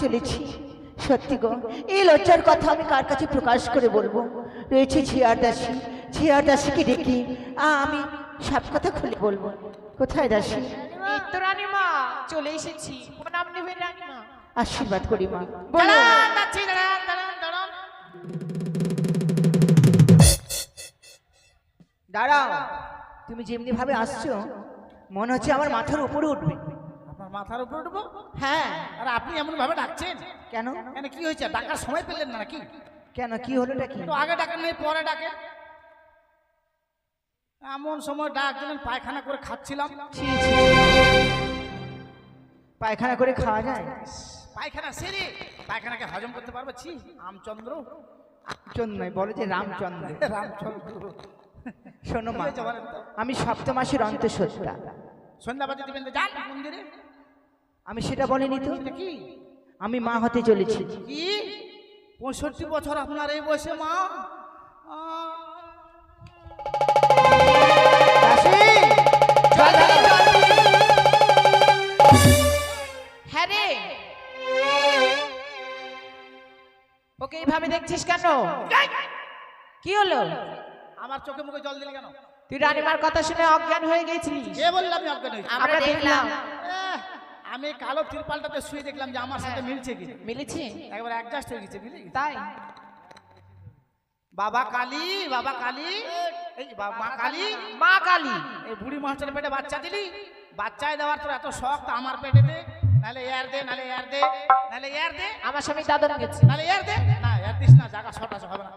চলেছি। সত্যি গো এই লজ্জার কথা আমি কার কাছে প্রকাশ করে বলব? রয়েছে ঝিয়ার দাসী ঝিয়ার দাসীকে ডেকে আ, আমি সব কথা খুলে বলব। কোথায় দাসী? রানীমা চলে এসেছি। প্রণাম রানীমা। আশীর্বাদ করি মা। দাঁড়াও। তুমি যেমনি ভাবে আসছো মনে হচ্ছে আমার মাথার উপরে উঠবে। মাথার উপর উঠবো? হ্যাঁ। আর আপনি এমন ভাবে ডাকছেন? কেন? কেন কি হয়েছে? ডাকার সময় পেলেন না নাকি? কেন? কি হলো কি? একটু আগে ডাকেন নেই পরে ডাকেন এমন সময় ডাক দিলেন পায়খানা করে খাচ্ছিলাম। পায়খানা করে খাওয়া যায়? পায়খানা সেরে পায়খানাকে হজম করতে পারব? ছি আমচন্দ্র চন্দ্র নয় বলো যে রামচন্দ্র। রামচন্দ্র। শোনো মা তো? আমি সপ্তমাসের অন্তঃসত্ত্বা। সন্ধ্যাবাদী দিবেন তো যান মন্দিরে। আমি সেটা বলিনি তো। কি? আমি মা হতে চলেছি। কি? পঁয়ষট্টি বছর আপনার এই বয়সে মা। হ্যাঁ রে। ওকে এইভাবে দেখছিস কেন? কি হলো? আমার চোখে মুখে জল দিলে কেন? তুই রানীমার কথা শুনে অজ্ঞান হয়ে গেছিলিস। কে বললাম আমি অজ্ঞান হয়েছি? আমরা দেখলাম। আমি কালো তিরপালটাতে শুয়ে দেখলাম যে আমার সাথে মিলছে কি? মিলেছে? একবার অ্যাডজাস্ট হয়ে গেছে গেছে। তাই? বাবা কালী বাবা কালী এই মা কালী মা কালী। এই বুড়ি মাস্টারের পেটে বাচ্চা দিলি? বাচ্চায় দেওয়ার তোর এত শখ তা আমার পেটে দে। নাহলে এয়ার দে নাহলে এয়ার দে নাহলে এয়ার দে। আমার স্বামী দাদন গেছে। নাহলে এয়ার দে। না এয়ার দিস না জায়গা শর্ট আছে হবে না।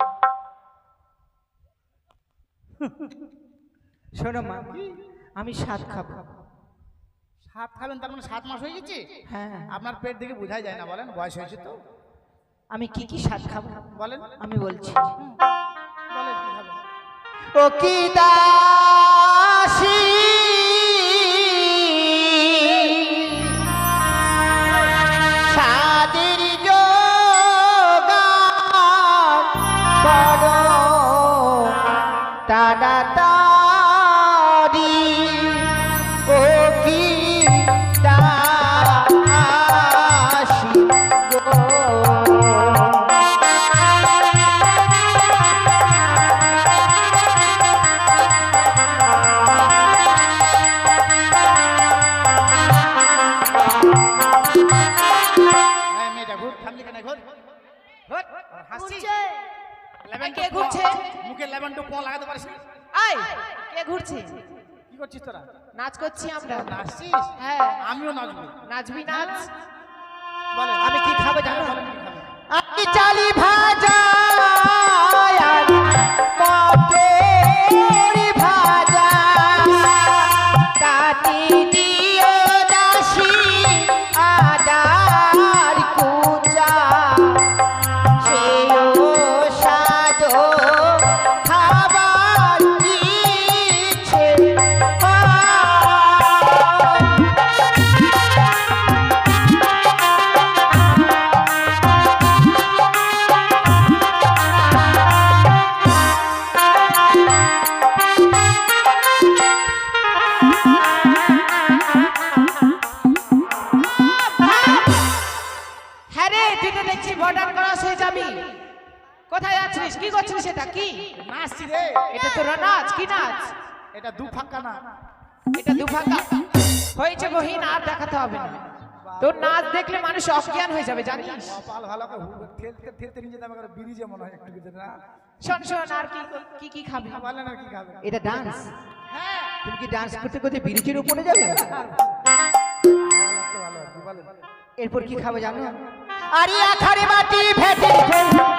শোনো মা আমি সাত খাব। সাত খাবেন তার মানে সাত মাস হয়ে গেছে? হ্যাঁ। আপনার পেট দেখে বোঝাই যায় না বলেন বয়স হয়েছে তো? আমি কি কি সাত খাব? বলেন। আমি বলছি। বলেন ও কি দাসী নাচ করছি আমরা। নাচছিস? হ্যাঁ। আমিও নাচবো। নাচবি নাচ। বলে আমি কি খাব জানো? আমি চালি ভাজা হয়ে যাবে জানিস কপাল ভালো করে ঠেলতে ঠেলতে নিয়ে যেতে আমার ব্রিজে মনে হয় একটু কিছু না? শোন শোন আর কি কি কি খাবি? না কি খাবে। এটা ডান্স হ্যাঁ। তুমি কি ডান্স করতে করতে ব্রিজের উপরে যাবে? বলেন এরপর কি খাবে জানো? আরে আখারে মাটি ভেটে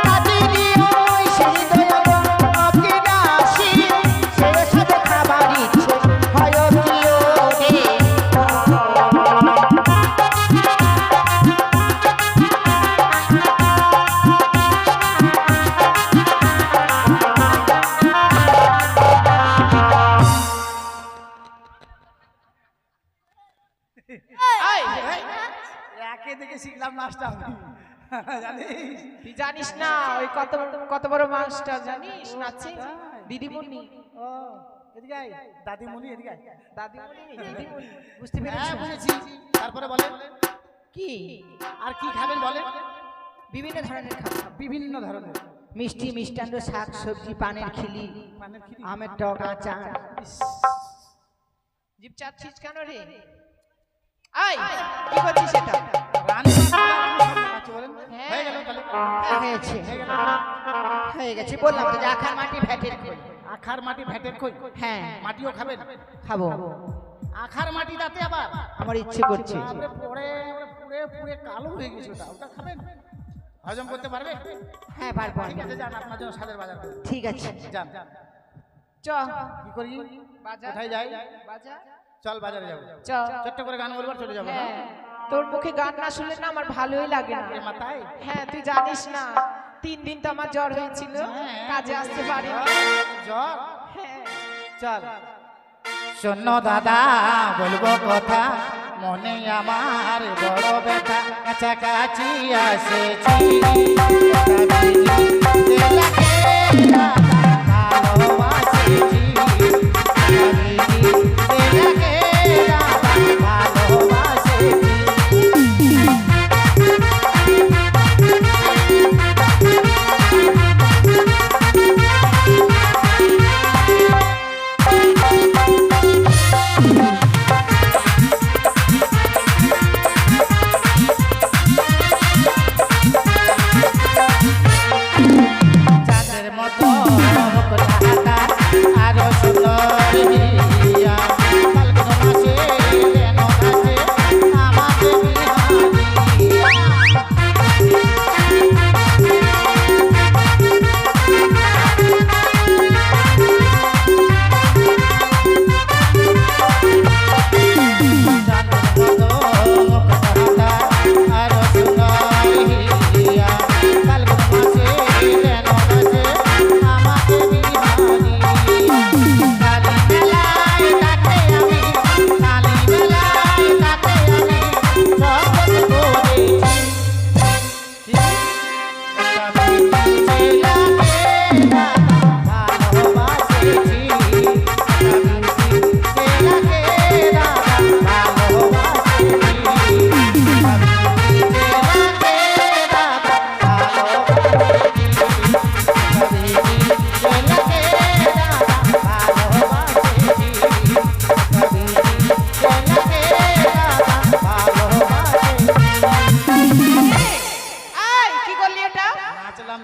কাটি দিও ওই সেই দয়াল। আমি জানিস তুই জানিস না ওই কত কত বড় মাছটা জানিস নাচে দিদিমণি। ও এদিকে আয়। দাদিমণি এদিকে আয়। দাদিমণি দিদিমণি। বুঝতে হ্যাঁ বুঝেছি। তারপরে বলেন। কি? আর কি খাবেন বলেন? বিভিন্ন ধরনের খাবার। বিভিন্ন ধরনের। মিষ্টি মিষ্টান্ন শাক সবজি পানের খিলি আমের টক আচার। জিপ চাচ্ছিস কেন রে? আই কি করছিস এটা? হয়েছে। হয়ে গেছে। বললাম তো যে আখার মাটি ভ্যাটের খই। আখার মাটি কই হ্যাঁ। মাটিও খাবেন? খাব। আখার মাটি তাতে আবার? আমার ইচ্ছে করছে। পুড়ে পুড়ে কালো হয়ে গেছে ওটা। ওটা খাবেন? হজম করতে পারবে? হ্যাঁ পারব ঠিক আছে যান আপনার জন্য সাদের বাজার ঠিক আছে। যান। চ। কি করি? বাজার। কোথায় যাই? বাজার। চল বাজারে যাব। চ। ছোট্ট করে গান বলবার চলে যাব হ্যাঁ। তোর মুখে গান না শুনলে না আমার ভালোই লাগে না। হ্যাঁ তুই জানিস না তিন দিন তো আমার জ্বর হয়েছিল কাজে আসতে পারি জ্বর? হ্যাঁ। চল। শোনো দাদা বলব কথা মনে আমার বড় ব্যথা কাছাকাছি আসেছি।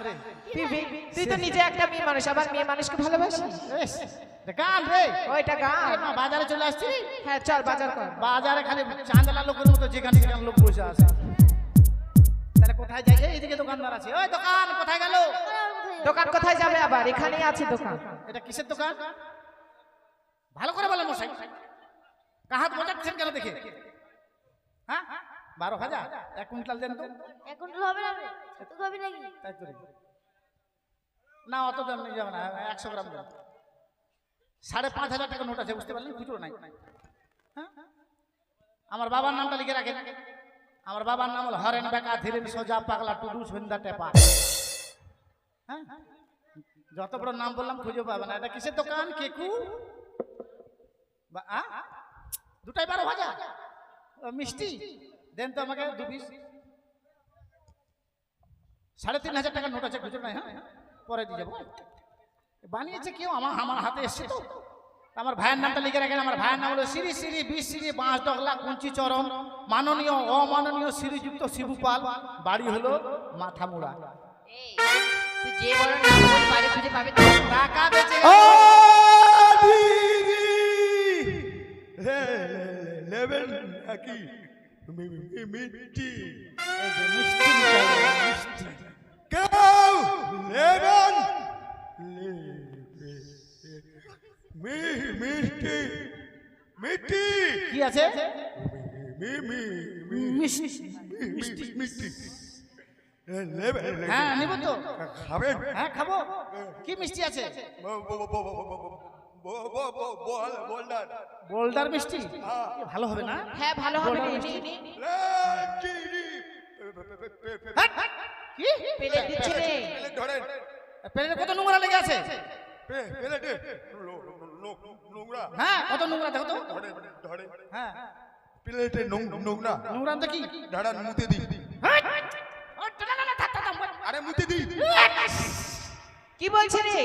রে। তুই তো নিজে একটা মেয়ে মানুষ আবার মেয়ে মানুষকে ভালোবাসিস? গান রে। ওইটা গান। বাজারে চলে আসছি। হ্যাঁ চল বাজার কর। বাজারে খালি চাঁদলা লোকের মতো যেখানে যেখানে লোক বসে আছে। তাহলে কোথায় যাই? এই, এইদিকে দোকানদার আছে। ওই দোকান কোথায় গেল? দোকান কোথায় যাবে আবার? এখানেই আছে দোকান। এটা কিসের দোকান? ভালো করে বলেন মশাই। কাহাত বোঝাচ্ছেন কেন দেখে? হ্যাঁ হ্যাঁ? বারো হাজার? এক কুইন্টাল দেন তো। এক কুইন্টাল হবে না হবে নাকি? তাই তো না অত দাম নিয়ে যাবে না একশো গ্রাম দাম সাড়ে পাঁচ হাজার টাকা নোট আছে বুঝতে পারলেন খুচরো নাই। হ্যাঁ? আমার বাবার নামটা লিখে রাখেন। আমার বাবার নাম হলো হরেন বেকা ধীরেন সোজা পাগলা টুডু সন্ধ্যা টেপা। হ্যাঁ? যত বড় নাম বললাম খুঁজে পাবে না। এটা কিসের দোকান? কেকু? বা- আ? দুটাই বারো হাজার। মিষ্টি? দেন তো আমাকে দু পিস সাড়ে তিন হাজার টাকার নোট আছে খুচরো নাই হ্যাঁ? পরে দিয়ে যাব বানিয়েছে কেউ? আমার আমার হাতে এসছে তো। আমার ভাইয়ের নামটা লিখে রাখেন আমার ভাইয়ের নাম হলো শ্রী শ্রী বি শ্রী বাঁশ ডগলা কুঞ্চি চরণ মাননীয় অমাননীয় শ্রীযুক্ত শিবুপাল বাড়ি হলো মাথামুড়া। টাকা বেচে নাকি মিষ্টি। কেউ নেবেন মিষ্টি মিষ্টি কি আছে মি মি মিষ্টি মিষ্টি হ্যাঁ নিব তো খাবেন হ্যাঁ খাব কি মিষ্টি আছে বোল্ডার। মিষ্টি? ভালো হবে না? হ্যাঁ ভালো হবে প্লেট কত নোংরা লেগে আছে? হ্যাঁ কত নোংরা দেখো তো। হ্যাঁ। প্লেটে নোং- নোংরা। নোংরা তো কি? মুতে আরে মুতে দিই। কি বলছে রে?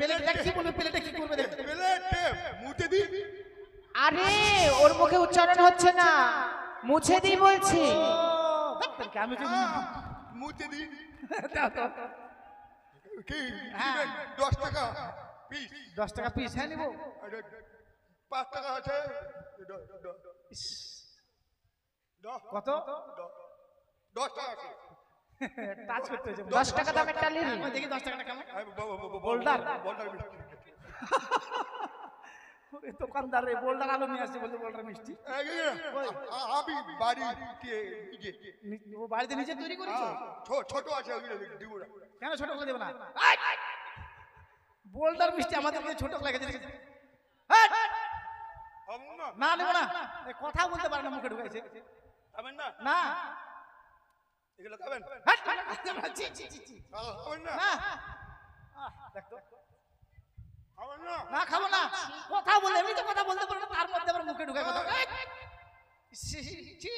প্লেটটা কি বলবে প্লেটে কি করবে দেখো প্লেটে মুতে দিই। আরে ওর মুখে উচ্চারণ হচ্ছে না। মুছে দি বলছে। আমি মুতে দিই দাও, দাও। কি? হ্যাঁ। দশ টাকা পিস দশ টাকা পিস হ্যাঁ নিবো। আরে, পাঁচ টাকা আছে। দ- দ- দ- কত? দ- দশ টাকা আছে। টাচ করতে হয়েছে দশ টাকা দামের টালি আমি দেখি দশ টাকাটা কেমন? বোল্ডার? বোল্ডার দোকানদার রে বোল্ডার আলু নিয়ে আসছে বলছে বোল্ডার মিষ্টি। আমি নি- ও বাড়িতে নিজে তৈরি করেছ? আ, ছোট আছে ওগুলো দিব না। কেন ছোট করে দেবে না? বোল্ডার মিষ্টি আমাদের কাছে ছোট লাগে না? না নেব না। এই কথা বলতে পারে না মুখে ঢুকাইছে। না। না। এগুলো খাবেন? খাবেন না না না খাব না। কথা বলে এমনি তো কথা বলতে পারো না তার মধ্যে আবার মুখে ঢুকায় কথা। এই! ছি,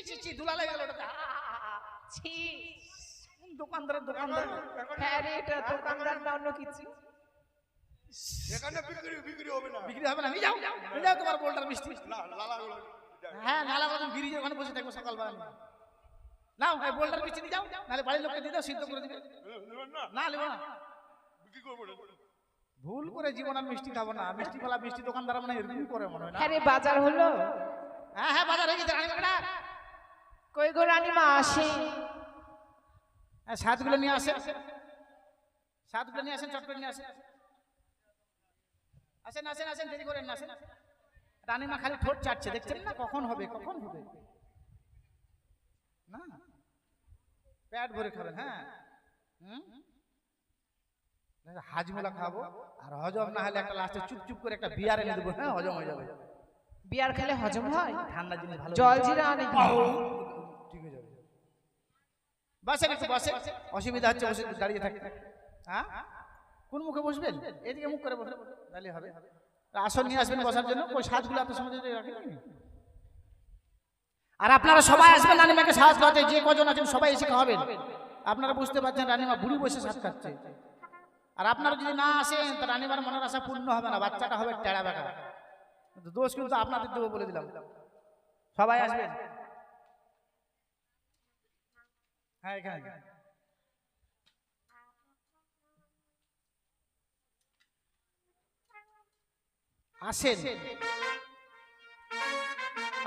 ছি, ছি, ধুলা লেগে গেল আহ। ছি। দোকানদারের দোকানদার। হ্যাঁ রে এটা দোকানদার না অন্য কিছু। এখানে বিক্রি বিক্রি হবে না। বিক্রি হবে না নিয়ে যাও যাও তোমার বোল্ডার মিষ্টি। হ্যাঁ নালা কদম ব্রিজের ওখানে বসে থাকব সকালবেলা। নাও এই বোল্ডার মিষ্টি নিয়ে যাও নাহলে বাড়ির লোককে দিয়ে দাও সিদ্ধ করে দিবে। না নেব না। ভুল করে জীবন আর মিষ্টি খাব না। মিষ্টি ফলা মিষ্টি দোকানদার মানে এরকমই করে মনে হয় না? হ্যাঁ রে বাজার হলো? হ্যাঁ হ্যাঁ বাজার হয়ে গেছে রানীবাগড়া কই গো রানীমা আসে। হ্যাঁ সাতগুলো নিয়ে আসেন। সাতগুলো নিয়ে আসেন চট করে নিয়ে আসেন। আসেন আসেন আসেন দেরি করেন না আসেন। রানীমা খালি ঠোঁট চাটছে দেখছেন না কখন হবে কখন হবে? না। পেট ভরে খাবেন হ্যাঁ? হাজমোলা খাব। আর হজম না হলে একটা লাস্টে চুপ চুপ করে একটা বিয়ার এনে দেবো হ্যাঁ হজম হয়ে যাবে। বিয়ার খেলে হজম হয়? ঠান্ডা জিনিস ভালো জল জিরা অনেক ঠিক হয়ে যাবে। বসেন একটু বসেন অসুবিধা হচ্ছে বসে দাঁড়িয়ে থাকতে হ্যাঁ? কোন মুখে বসবেন? এদিকে মুখ করে বসে তাহলে হবে। আসন নিয়ে আসবেন বসার জন্য। ওই সাজগুলো আপনার সমাজে রাখেন আর আপনারা সবাই আসবেন রানিমাকে সাজ খাওয়াতে যে কজন আছেন সবাই এসে খাওয়াবেন। আপনারা বুঝতে পারছেন রানিমা বুড়ি বসে সাজ খাচ্ছে। আর আপনারা যদি না আসেন তো রানিমার মনের আশা পূর্ণ হবে না বাচ্চাটা হবে টেড়া কিন্তু দোষ কিন্তু আপনাদের দেবো বলে দিলাম। সবাই আসবেন? হ্যাঁ এখানে। আসেন।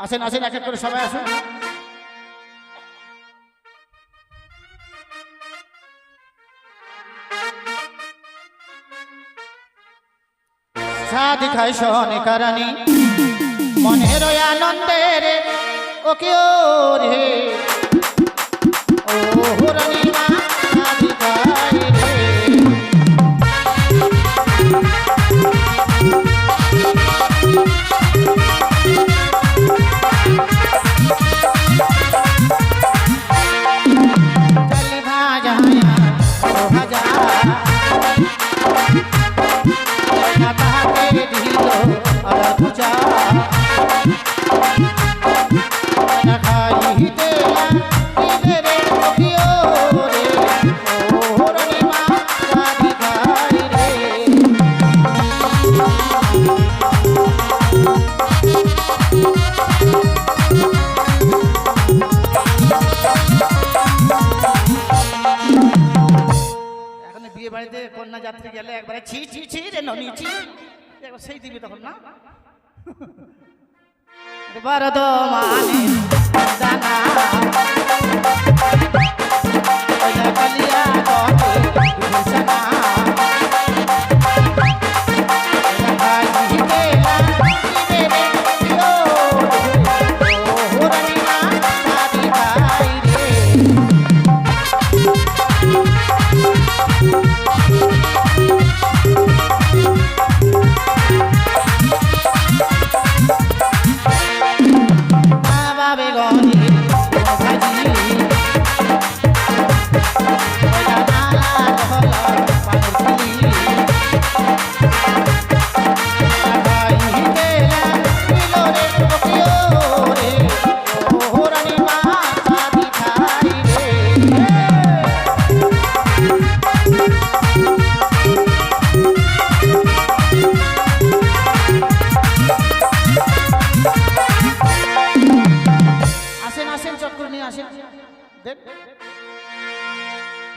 আসেন আসেন, এক এক করে সবাই আসুন। সাধি খাই শোনে কারণী, মনের আনন্দের ও কেউ রে? ও রানী মা, সাধি খাই। বরদ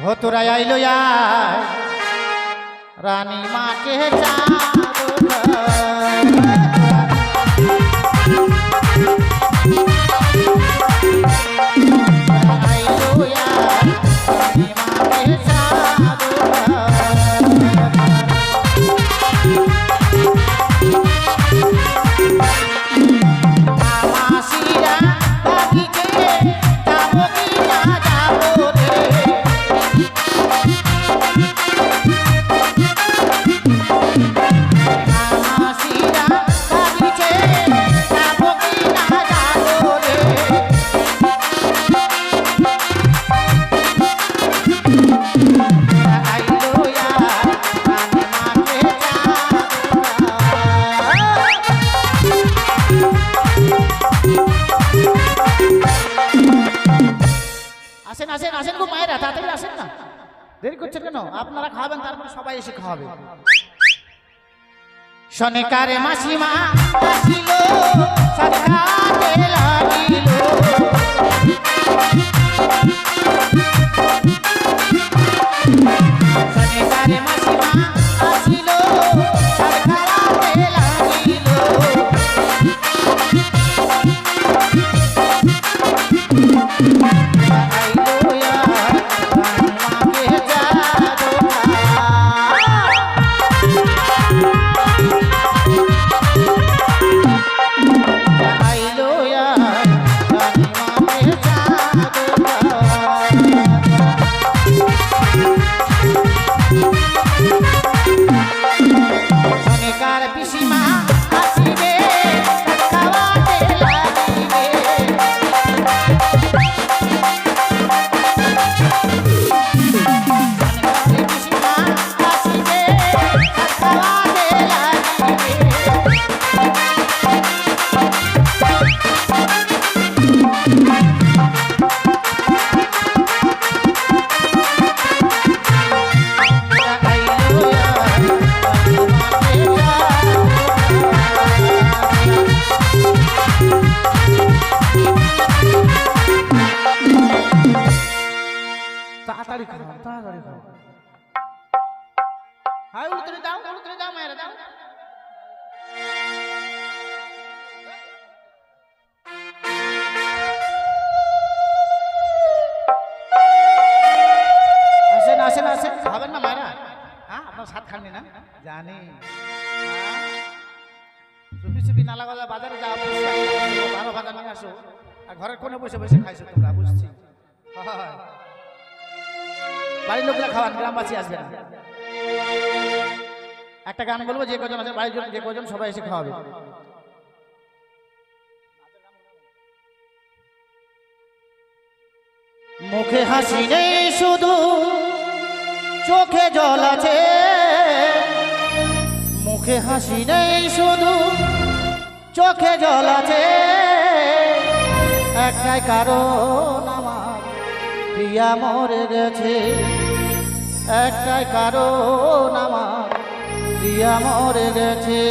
ও তোরা আইলো রানী মাকে মাসিরা আসেন আসেন আসেন গো মায়েরা, তাড়াতাড়ি আসেন না। দেরি করছেন কেন? আপনারা খাবেন তারপরে সবাই এসে খাওয়াবে। শনিকারে মাসিমা আসিল সরকারে লাগিল খাননি না, জানি। হ্যাঁ? চুপি চুপি নালা গজা বাজারে যাও বারো ভাজা নিয়ে আসো। আর ঘরের কোণে বসে বসে খাইছো তোমরা, বুঝছি। বাড়ির লোকরা খাওয়ান, গ্রামবাসী আসবে না। একটা গান বলব, যে কজন আছে, বাড়ির যে কজন, সবাই এসে খাওয়াবে। মুখে হাসি নেই শুধু, চোখে জল আছে। মুখে হাসি নেই শুধু, চোখে জল আছে। একটাই কারণ আমার, প্রিয়া মরে গেছে। একটাই কারণ আমার, প্রিয়া মরে গেছে।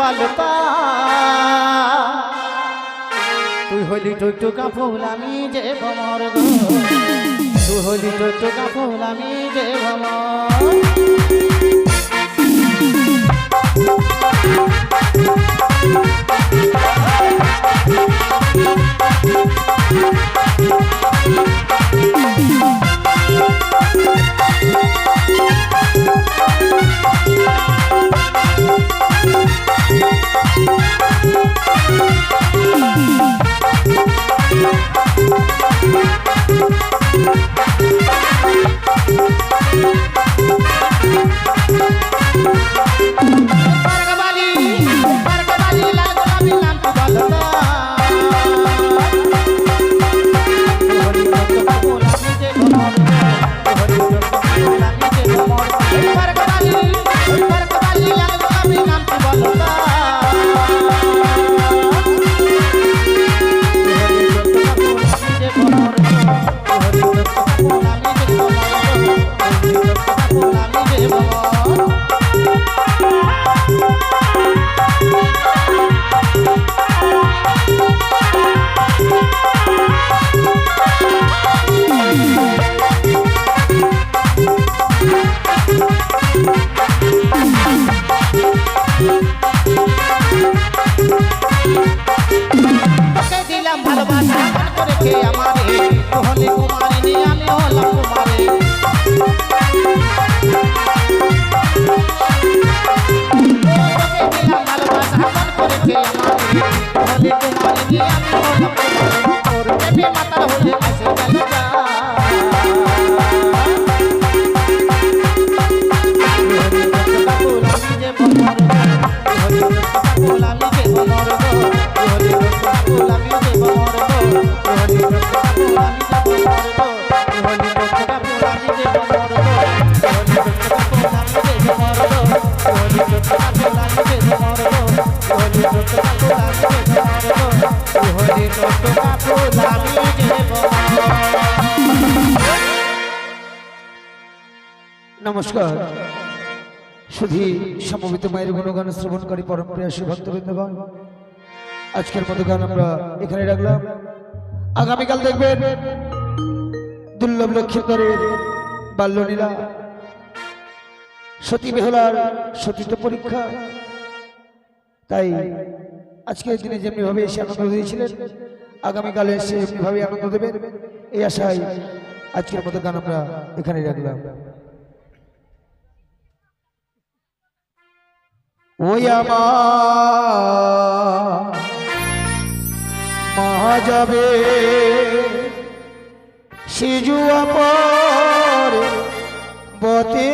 বলতা তুই হলি টুকটুকা ফুল, আমি যে ভমর গো। তুই হলি টুকটুকা ফুল, আমি যে ভমর ফরগবালি মন করে কে আমারে তো হলে কুমারিনী আমি নমস্কার। শুধু সমবেত মায়ের গুণগান শ্রবণকারী পরম প্রিয় ভক্তবৃন্দগণ আজকের মতো গান আমরা এখানে রাখলাম। আগামীকাল দেখবেন দুর্লভ লক্ষ্মীকরের বাল্যলীলা। সতী বেহলার সতীত্ব পরীক্ষা। তাই আজকের দিনে যেমনিভাবে এসে আনন্দ দিয়েছিলেন, আগামীকালে এসে এমনিভাবে আনন্দ দেবেন, এই আশায় আজকের মতো গান আমরা এখানে রাখলাম। ওই আমার মা যাবে সিজুয়া পর বতে